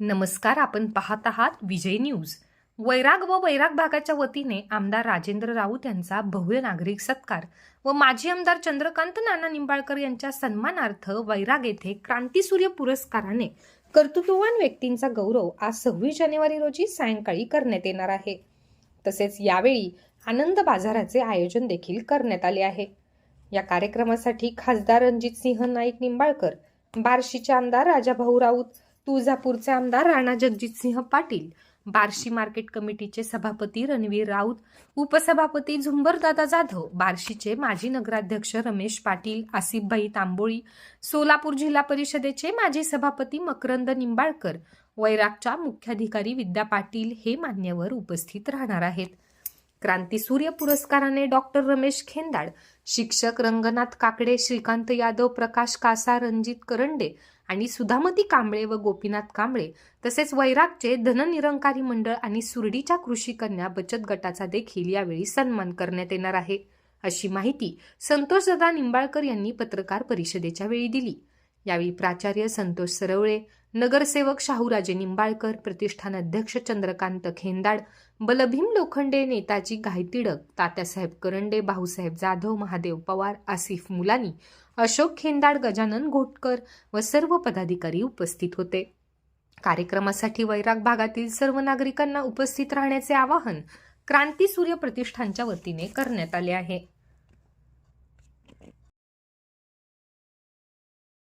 नमस्कार आपण पाहत आहात विजय न्यूज. वैराग व वैराग भागाच्या वतीने आमदार राजेंद्र राऊत यांचा भव्य नागरिक सत्कार व माजी आमदार चंद्रकांत नाना निंबाळकर यांच्या सन्मानार्थ वैराग येथे क्रांतीसूर्य पुरस्काराने कर्तृत्ववान व्यक्तींचा गौरव आज सव्वीस जानेवारी रोजी सायंकाळी करण्यात येणार आहे. तसेच यावेळी आनंद बाजाराचे आयोजन देखील करण्यात आले आहे. या कार्यक्रमासाठी खासदार रणजितसिंह नाईक निंबाळकर बार्शीचे आमदार राजाभाऊ राऊत तुळजापूरचे आमदार राणा जगजितसिंह पाटील बार्शी मार्केट कमिटीचे सभापती रणवीर राऊत उपसभापती झुंबरदादा जाधव बार्शीचे माजी नगराध्यक्ष रमेश पाटील आसिफभाई तांबोळी सोलापूर जिल्हा परिषदेचे माजी सभापती मकरंद निंबाळकर वैरागच्या मुख्याधिकारी विद्या पाटील हे मान्यवर उपस्थित राहणार आहेत. क्रांतीसूर्य पुरस्काराने डॉक्टर रमेश खेंदाड शिक्षक रंगनाथ काकडे श्रीकांत यादव प्रकाश कासा रणजित करंडे आणि सुधामती कांबळे व गोपीनाथ कांबळे तसेच वैरागचे धननिरंकारी मंडळ आणि सुरडीच्या कृषी कन्या बचत गटाचा देखील यावेळी सन्मान करण्यात येणार आहे. अशी माहिती संतोषदादा निंबाळकर यांनी पत्रकार परिषदेच्या वेळी दिली. यावेळी प्राचार्य संतोष सरवळे नगरसेवक शाहूराजे निंबाळकर प्रतिष्ठान अध्यक्ष चंद्रकांत खेंदाड बलभीम लोखंडे नेताजी गायतिडक तात्यासाहेब करंडे भाऊसाहेब जाधव महादेव पवार आसिफ मुलानी अशोक खेंदाड गजानन घोटकर व सर्व पदाधिकारी उपस्थित होते. कार्यक्रमासाठी वैराग भागातील सर्व नागरिकांना उपस्थित राहण्याचे आवाहन क्रांती सूर्य प्रतिष्ठानच्या वतीने करण्यात आले आहे.